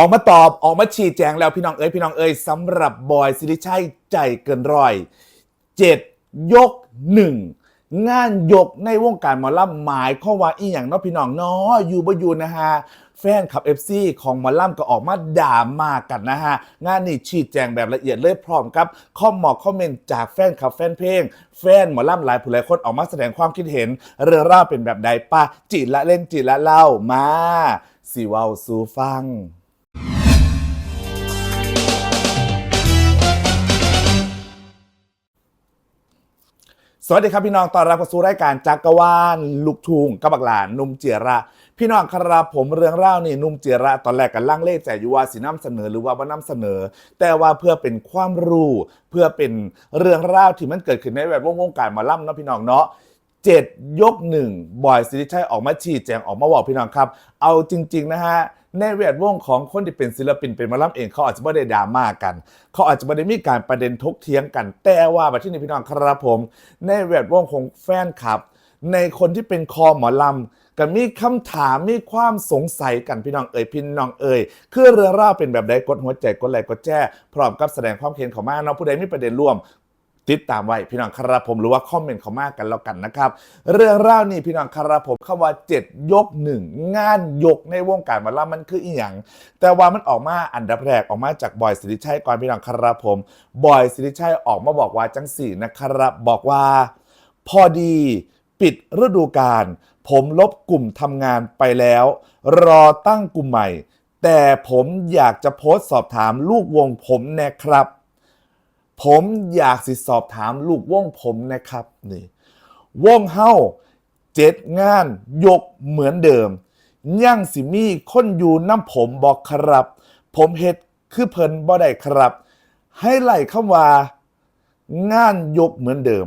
ออกมาตอบออกมาชี้แจงแล้วพี่น้องเอ้ยพี่น้องเอ้ยสำหรับบอยสิริชัยใจเกินร้อยเจ็ดยกหนึ่งงานยกในวงการหมอลำหมายข้อว่าอีอย่างเนาะพี่น้องเนาะอยู่บ่อยู่นะฮะแฟนขับ FC ของหมอลำก็ออกมาด่ามากันนะฮะ งานนี้ชี้แจงแบบละเอียดเลยพร้อมกับข้อมอกคอมเมนต์จากแฟนขับแฟนเพลง แฟนหมอลำหลายผู้หลายคนออกมาแสดงความคิดเห็น เรื่องราวเป็นแบบใดป้าจิละเล่นจิละเล่ามาสิเว้าสู่ฟัง สวัสดีครับพี่น้องตอนรับเข้าสู่รายการจักรวาลลูกทุ่งกับบักหลานนุ่มเจียระ พี่น้องครับผมเรื่องเล่านี่นุ่มเจียระตอนแรกกันล่างเล่ใจอยู่ว่าสีน้ำเสนอหรือว่าบ่น้ำเสนอ แต่ว่าเพื่อเป็นความรู้เพื่อเป็นเรื่องเล่าที่มันเกิดขึ้นในแวดวงวงการหมาล่ำเนาะพี่น้องเนาะเจ็ดยกหนึ่งบอยสิริชัยออกมาชี้แจงออกมาบอกพี่น้องครับ เอาจริง ๆ นะฮะ ในแวดวงของคนที่เป็นศิลปินเป็นหมาล่ำเองเขาอาจจะไม่ได้ดราม่ากัน เขาอาจจะไม่ได้มีการประเด็นทกเถียงกัน แต่ว่าบัดที่นี่พี่น้องครับผม ในแวดวงของแฟนคลับ ในคนที่เป็นคอหมอลำก็มีคำถามมีความสงสัยกันพี่น้องเอ่ยพี่น้องเอ่ยคือเรื่องราวเป็นแบบใดกดหัวใจกดไลค์กดแจ้พร้อมกับแสดงความเห็นเขามาเนาะผู้ใดมีประเด็นร่วม ติดตามไว้พี่น้องครับผมหรือว่าคอมเมนต์เขามากกันแล้วกันนะครับ เรื่องราวนี้พี่น้องครับผมคำว่าเจ็ดยกหนึ่งงานยกในวงการมาล่ำมันคืออีหยังแต่ว่ามันออกมาอันดับแรกออกมาจากบอยสิริชัยก่อนพี่น้องครับผมบอยสิริชัยออกมาบอกว่าจังสี่นะครับบอกว่า พอดีปิดฤดูกาลผมลบกลุ่มทำงานไปแล้ว รอตั้งกลุ่มใหม่ แต่ผมอยากจะโพสต์สอบถามลูกวงผมนะครับ ผมอยากสิสอบถามลูกว่องผมนะครับนี่ว่องเฮาเจ็ดงานยกเหมือนเดิมย่างสิมีคนอยู่น้ำผมบอกครับ ผมเฮ็ดคือเพิ่นบ่ได้ครับ ให้ไล่คำว่า งานยกเหมือนเดิม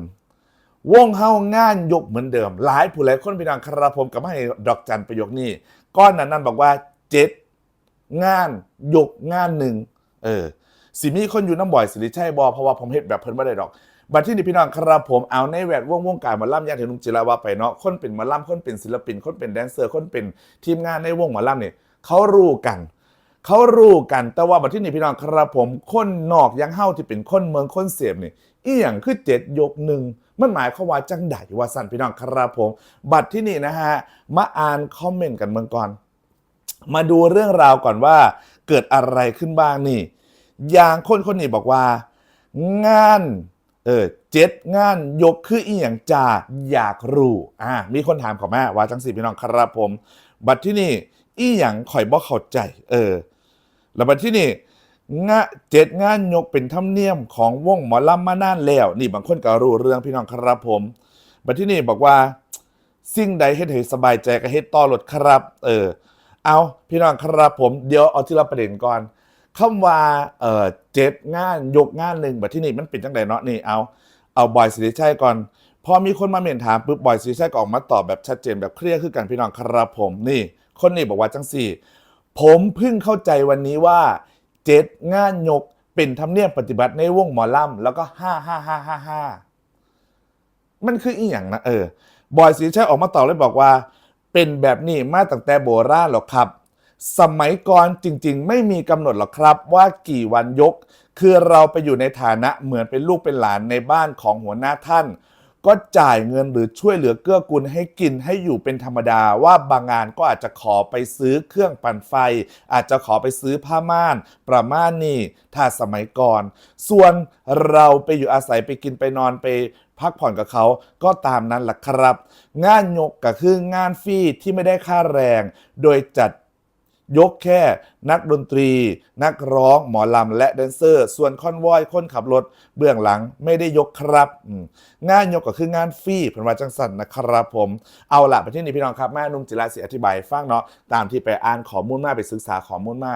วงเฮางานยกเหมือนเดิม หลายผู้หลายคนพี่น้องครับผมกับให้ดอกจันประโยคนี้ก้อนนั้นนั่นบอกว่าเจ็ดงานยกงานหนึ่งเออ สิมีคนอยู่น้ำบ่อยสิริชัยบอเพราะว่าผมเฮ็ดแบบเพิ่นไม่ได้ดอกบัดที่นี่พี่น้องครับผมเอาในแวดวงวงการมาล่ำยางที่ลุงจิราวาไปเนาะคนเป็นมาล่ำคนเป็นศิลปิน คนเป็นแดนเซอร์ คนเป็นทีมงานในวงมาล่ำเนี่ยเขารู้กัน เขารู้กันแต่ว่าบัดที่นี่พี่น้องครับผมคนนอกยังเฮ้าที่เป็นคนเมืองคนเสียบนี่ยอีหยังคือเจ็ดยกหนึ่งมันหมายความว่าจังใดว่าสั่นพี่น้องครับผม บัดที่นี่นะฮะมาอ่านคอมเมนต์กันเมืองก่อน มาดูเรื่องราวก่อนว่าเกิดอะไรขึ้นบ้างนี่ อย่างคนคนนี้บอกว่า งานเออเจ็ดงานยกคืออีหยังจ่าอยากรู้อ่ามีคนถามขอแม่ว่าจังสีพี่น้องครับผม บัดที่นี่อีหยังข่อยบ่เข้าใจ เออ แล้วบัดที่นี่งะเจ็ดงานยกเป็นธรรมเนียมของวงหมอลำมานานแล้ว นี่บางคนก็รู้เรื่องพี่น้องครับผม บัดที่นี่บอกว่า สิ่งใดเฮ็ดให้สบายใจก็เฮ็ดต่อรถครับ เออ เอาพี่น้องครับผม เดี๋ยวเอาที่ละประเด็นก่อน คำว่าเอ่อเจ็ดงานยกงานหนึ่งแบบที่นี่มันเป็นจังไดเนาะนี่เอาเอาบอยสิริชัยก่อนพอมีคนมาเมนถามปุ๊บบอยสิริชัยก็ออกมาตอบแบบชัดเจนแบบเคลียร์คือกันพี่น้องครับผมนี่ คนนี้บอกว่าจังสี่ ผมเพิ่งเข้าใจวันนี้ว่าเจ็ดงานยกเป็นธรรมเนียมปฏิบัติในวงหมอลำแล้วก็ห้าห้าห้าห้าห้ามันคืออีหยังนะเออบอยสีชัยออกมาตอบเลยบอกว่า เป็นแบบนี้มาตั้งแต่โบราณหรอกครับ สมัยก่อนจริง ๆ ไม่มีกำหนดหรอกครับว่ากี่วันยก คือเราไปอยู่ในฐานะเหมือนเป็นลูกเป็นหลานในบ้านของหัวหน้าท่าน ก็จ่ายเงินหรือช่วยเหลือเกื้อกูลให้กินให้อยู่เป็นธรรมดาว่าบางงานก็อาจจะขอไปซื้อเครื่องปั่นไฟ อาจจะขอไปซื้อผ้าม่าน ประมาณนี้ถ้าสมัยก่อน ส่วนเราไปอยู่อาศัยไปกินไปนอนไปพักผ่อนกับเขาก็ตามนั้นแหละครับ งานยกก็คืองานฟรีที่ไม่ได้ค่าแรง โดยจัด ยกแค่นักดนตรี นักร้องหมอลำและแดนเซอร์ ส่วนคอนวอยคนขับรถ เบื้องหลังไม่ได้ยกครับ งานยกก็คืองานฟรีเป็นว่าจังสันนะครับผม เอาละไปที่นี่พี่น้องครับแม่นุ่มจิราศรีอธิบายฟังเนาะตามที่ไปอ่านข้อมูลมาไปศึกษาข้อมูลมา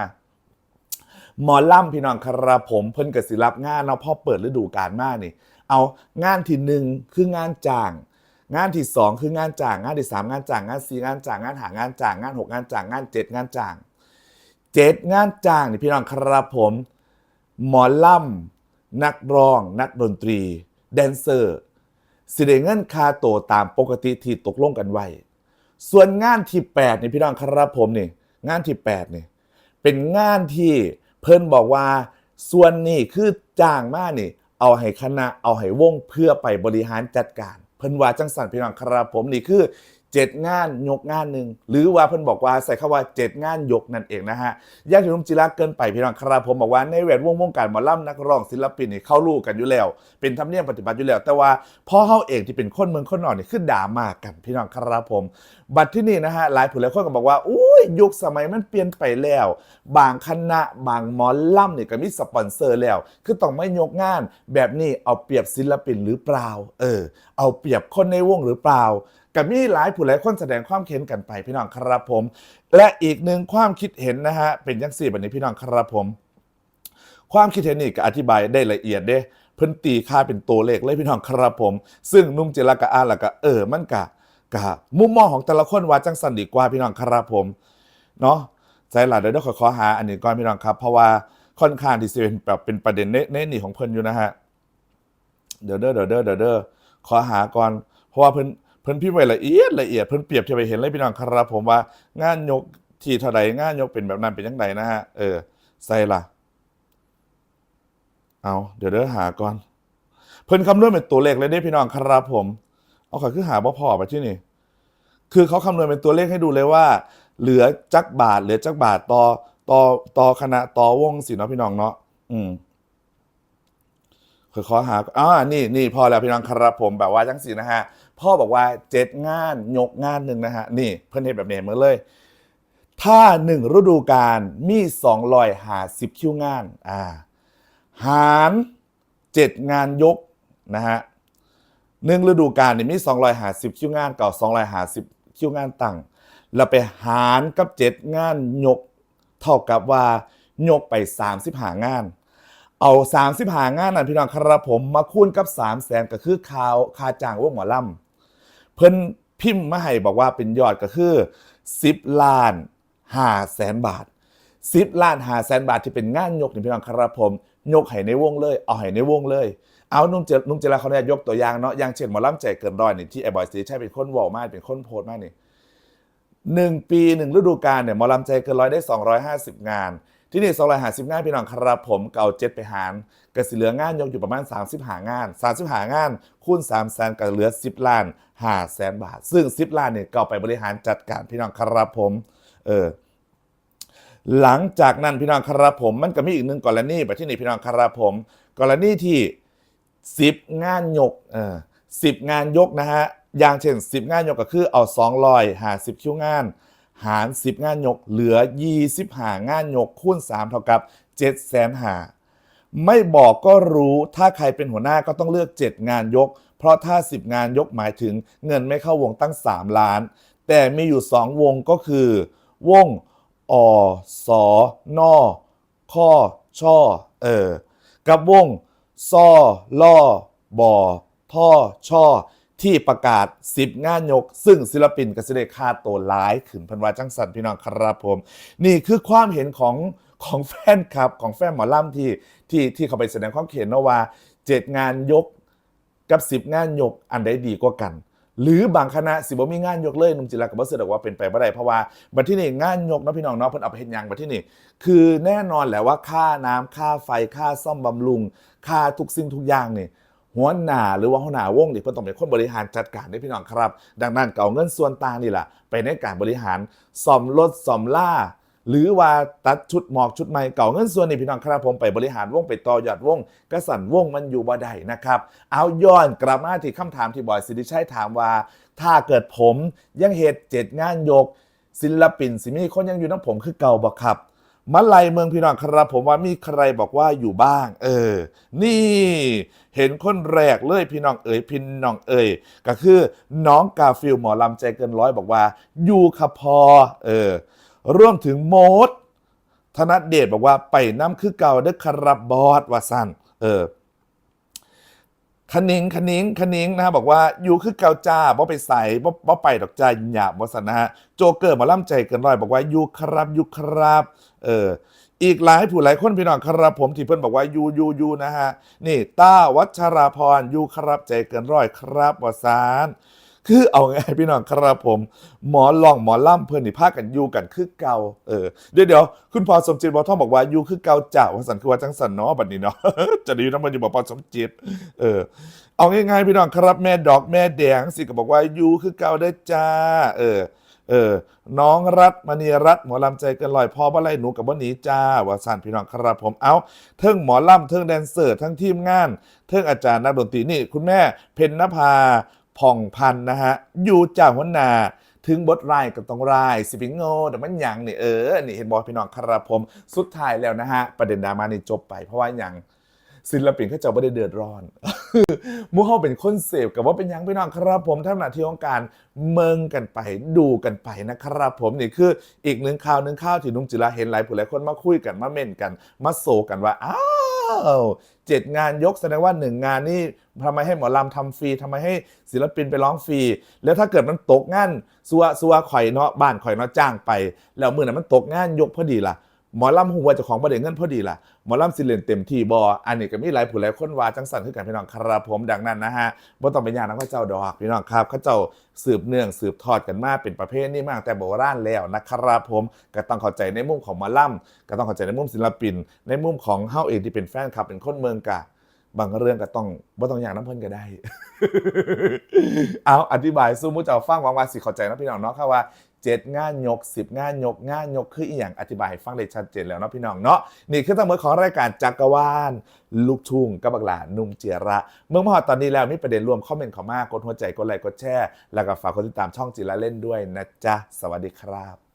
หมอล่ำพี่น้องครับผมเพิ่นกสิรับงานเนาะพอเปิดฤดูกาลมานี่ เอางานที่หนึ่งคืองานจ้าง งานที่สองคืองานจ้างงานที่สามงานจ้างงานสี่งานจ้างงานหางานจ้างงานหกงานจ้างงานเจ็ดงานจ้างเจ็ดงานจ้างนี่พี่น้องครับผม หมอล่ำนักร้อง นักดนตรี แดนเซอร์สิได้เงินคาโตตามปกติที่ตกลงกันไว้ ส่วนงานที่ 8 นี่พี่น้องครับผมนี่ งานที่ 8 นี่เปเป็นงานที่เพิ่นบอกว่า ส่วนนี้คือจ้างมานี่ เอาให้คณะเอาให้วงเพื่อไปบริหารจัดการ เพิ่นว่าจังสันพี่น้องครับผมนี่คือ เจ็ดงานยกงานหนึ่งหรือว่าเพิ่นบอกว่าใส่คำว่าเจ็ดงานยกนั่นเองนะฮะย่านที่นุ่มจิรักเกินไปพี่น้องครับผมบอกว่าในแวดวงวงการหมอลำนักร้องศิลปินนี่เข้ารู้กันอยู่แล้ว เป็นธรรมเนียมปฏิบัติอยู่แล้ว แต่ว่าพ่อเฮาเองที่เป็นคนเมืองคนนอกนี่คือด่ามากกันพี่น้องครับผม บัดที่นี่นะฮะหลายผู้หลายคนก็บอกว่าอุ้ยยุคสมัยมันเปลี่ยนไปแล้ว บางคณะบางหมอล่ำเนี่ยก็มีสปอนเซอร์แล้ว คือต้องไม่ยกงานแบบนี้เอาเปรียบศิลปินหรือเปล่า เออ เอาเปรียบคนในวงหรือเปล่า ก็มีหลายผู้หลายคนแสดงความเห็นกันไปพี่น้องครับผม และอีกหนึ่งความคิดเห็นนะฮะเป็นยังสี่แบบนี้พี่น้องครับผม ความคิดเห็นนี่ก็อธิบายได้ละเอียดเด้เพิ่นตีค่าเป็นตัวเลขเลยพี่น้องครับผม ซึ่งนุ่มเจรากะอ่าล้วก็เออมันกะกะมุมมองของแต่ละคนว่าจังสันดีกว่าพี่น้องครับผมเนาะใจหลัดเดี๋ยวเราขอขอหาอันนี้ก่อนพี่น้องครับ เพราะว่าค่อนข้างที่จะเป็นแบบเป็นประเด็นในในนี่ของเพิ่นอยู่นะฮะเดี๋ยวเด้อเดี๋ยวเด้อเดี๋ยวเด้อขอหาก่อน เพราะว่าเพิ่น พิ่นพิมพ์ไว้ละเอียดละเอียดเพิ่นเปรียบเทียบไปเห็นเลยพี่น้องครับผมว่างานยกที่เท่าใดงานยกเป็นแบบนั้นเป็นยังไงนะฮะเออใส่ละเอาเดี๋ยวเดี๋ยวหาก่อน เพิ่นคำนวณเป็นตัวเลขเลยได้พี่น้องครับผม เอาค่ะคือหาบ่พอไปที่นี่ คือเขาคำนวณเป็นตัวเลขให้ดูเลยว่า เหลือจักบาทเหลือจักบาทต่อต่อต่อคณะต่อวงสิเนาะพี่น้องเนาะอืมคือขอหาอ่านี่นี่พอแล้วพี่น้องครับผมแบบว่าจังสีนะฮะ พ่อบอกว่าเจ็ดงานยกงานหนึ่งนะฮะ นี่เพิ่นเห็นแบบนี้เหมือนเลย ถ้าหนึ่งฤดูกาลมีสองรอยหาสิบคิวงานอ่าหารเจ็ดงานยกนะฮะหนึ่งฤดูกาลเนี่ยมีสองรอยหาสิบคิวงานเก่าสองรอยหาสิบคิวงานตั้งแล้วไปหารกับเจ็ดงานยก เท่ากับว่ายกไปสามสิบหางานเอาสามสิบหางานนั่นพี่น้องครับผมมาคูณกับสามแสนก็คือคาวคาจ้างวงหมอลำ เพิ่นพิมพ์มาให้บอกว่าเป็นยอดก็คือสิบล้านห้าแสนบาทสิบล้านหาแสนบาทที่เป็นงานยกนี่พี่น้องครับผม ยกให้ในวงเลย เอาให้ในวงเลย เอานุ่มเจนุ่มเจราเขาเนี่ยยกตัวอย่างเนาะอย่างเช่นหมอลำใจเกินร้อยนี่ที่ไอ้บอยสีใช่เป็นคนวอลมากเป็นคนโพสมากนี่หนึ่งปีหนึ่งฤดูกาลเนี่ยหมอลำใจเกินร้อยได้ 250 งาน ที่นี่250งานพี่น้องครับผมเก่าเจ็ดไปหารกสิเหลืองานยกอยู่ประมาณ 30 หางาน 30 หางาน คูณ3แสนก็เหลือ 10 ล้าน5แสนบาท ซึ่ง 10 ล้านเนี่ยเก่าไปบริหารจัดการพี่น้องครับผมเออหลังจากนั้นพี่น้องครับผม มันก็มีอีกหนึ่งกรณีแบบที่นี่พี่น้องครับผม กรณีที่สิบงานยกเออสิบงานยกนะฮะอย่างเช่นสิบงานยกก็คือเอาสองรอยหาสิบคิวงาน หารสิบงานยก เหลือยี่สิบหางานยก คูณสามเท่ากับเจ็ดแสนหา ไม่บอกก็รู้ ถ้าใครเป็นหัวหน้าก็ต้องเลือก 7 งานยก เพราะถ้า 10 งานยกหมายถึงเงินไม่เข้าวงตั้ง 3 ล้าน แต่มีอยู่ 2 วงก็คือ วงอสอนอข้อช่อ เออ กับวงซอล่อบอท่อช่อ ที่ประกาศ 10 งานยก ซึ่งศิลปินกสิเดค่าตัวร้ายขึ้นพันวาจังสันพี่น้องครับผม นี่คือความเห็นของของแฟนคลับของแฟนหมอลำที่ที่ที่เขาไปแสดงความเห็นนะว่าเจ็ดงานยกกับสิบงานยกอันใดดีกว่ากัน หรือบางคณะสิบ่มีงานยกเลยนุ่มจิรากับว่เสือกว่าเป็นไปไม่ได้เพราะว่าบัดที่นี่งานยกนะพี่น้องเนาะเพิ่นเอาไปเฮ็ดหยังบัดที่นี่คือแน่นอนแหละว่าค่าน้ำค่าไฟค่าซ่อมบำรุง ค่าทุกสิ่งทุกอย่างนี่ หัวหน้าหรือว่าหัวหน้าวงนี่เพิ่นต้องเป็นคนบริหารจัดการได้พี่น้องครับ ดังนั้นก็เอาเงินส่วนต่างนี่แหละไปในการบริหารซ่อมรถซ่อมล่า หรือว่าตัดชุดหมอกชุดใหม่เก่าเงินส่วนนี้พี่น้องครับผมไปบริหารวงไปต่อยอดวงกระสันวงมันอยู่บ่ได้นะครับ เอาย้อนกลับมาที่คำถามที่บอยสิริชัยถามว่า ถ้าเกิดผมยังเหตุเจ็ดงานยก ศิลปินสิมีคนยังอยู่น้ำผมคือเก่าบ่ครับ มาลัยเมืองพี่น้องครับผมว่ามีใครบอกว่าอยู่บ้าง เออ นี่ เห็นคนแรกเลยพี่น้องเอ๋ยพี่น้องเอ๋ยก็คือน้องกาฟิลหมอลำใจเกินร้อยบอกว่า อยู่ครับพอ เออร่วมถึงโมดธนเดชบอกว่าไปน้ำคือเก่าเด้อครับบอสว่าสั้นเออ คนิงคนิงคนิงนะฮะบอกว่าอยู่คือเกาจ้าบ่ไปใส่บ่บ่ไปดอกจ้าหยาบบ่สนนะฮะโจเกอร์มาล่ำใจเกินร้อย บอกว่าอยู่ครับอยู่ครับ เอออีกหลายผู้หลายคนพี่น้องครับผมที่เพื่อนบอกว่าอยู่อยู่อยู่นะฮะนี่ต้าวัชราพรอยู่ครับใจเกินร้อยครับวสาน คือเอาไงพี่น้องครับผม หมอลองหมอล่ำเพื่อนนี่พากันอยู่กันคือเก่าเออเดี๋ยวเดี๋ยวคุณพอสมจิตบอท่องบอกว่าอยู่คือเก่าเจ้าวสันคือว่าจังสันเนาะบัดนี้เนาะจะดีน้ำมันอยู่บอกพอสมจิตเออเอาง่ายๆพี่น้องครับแม่ดอกแม่แดงสิก็บอกว่าอยู่คือเก่าได้จ้า เออเออ น้องรัฐมณีรัฐหมอลำใจกันลอยพอบ่ไล่หนูกับบ่หนีจ้าวาสันพี่น้องครับผมเอาเทิงหมอลำเทิงแดนเซอร์ทั้งทีมงาน เทิงอาจารย์นักดนตรีนี่ คุณแม่เพนนภา ผ่องพันนะฮะ อยู่จากหัวหนาถึงบทไรายก็ต้องรายสิบิงโง่แต่มันหยังนี่เออ นี่เห็นบอกพี่น้องคารับผม สุดท้ายแล้วนะฮะ ประเด็นดราม่านี่จบไป เพราะว่าหยังศิลปินเขาเจะไม่ได้เดือดร้อนมู่เขาเป็นคนเสพกับว่าเป็นหยังพี่น้องครับผมท่านหน้าที่ของการเมืองกันไปดูกันไปนะครับผมนี่คืออีกหนึ่งข่าวหนึ่งข่าวที่นุ่งจิราเห็นหลายผู้หลายคนมาคุยกันมาเม่นกัน มาโศกันว่าอ้า วเจ็ดงานยกแสดงว่าหนึ่งงานนี่ทำไมให้หมอลำทำฟรีทำไมให้ศิลปินไปร้องฟรี แล้วถ้าเกิดมันตกงานซัวซัวข่อยเนาะบ้านข่อยเนาะจ้างไป แล้วมือนั้นมันตกงานยกพอดีล่ะ หมอลำหัวจ้าของประเด็นเงินพอดีล่ะหมอลำสิเลนเต็มที่บออันนี้ก็มีหลายผู้หลายคนว่าจังสันคือกันพี่น้องครับผมดังนั้นนะฮะบ่ต้องไปยากนักพระเจ้าดอกพี่น้องครับเขาเจ้าสืบเนื่องสืบทอดกันมาเป็นประเภทนี้มาตั้งแต่โบราณแล้วนะครับผมก็ต้องเข้าใจในมุมของหมอลำก็ต้องเข้าใจในมุมศิลปิน ในมุมของเฮาเองที่เป็นแฟนคลับเป็นคนเมืองกะบางเรื่องก็ต้องบ่ต้องอย่างน้ำเพิ่นก็ได้ เอาอธิบายสู้มุ้เจ้าฟังหวังว่าสิเข้าใจนะพี่น้องเนาะค่ะว่า เจ็ดงานยกสิบงานยก งานยกคืออีกอย่างอธิบายให้ฟังได้ชัดเจนแล้วเนาะพี่น้องเนาะนี่คือทั้งหมดของรายการจักรวาลลูกทุ่งกับบักหลานุ่มเจียระ เมื่อมาอตอนนี้แล้วมีประเด็นรวมคอมเมนต์เข้ามากดหัวใจกดไลค์กดแชร์แล้วก็ฝากกดติดตามช่องจิระเล่นด้วยนะจ๊ะสวัสดีครับ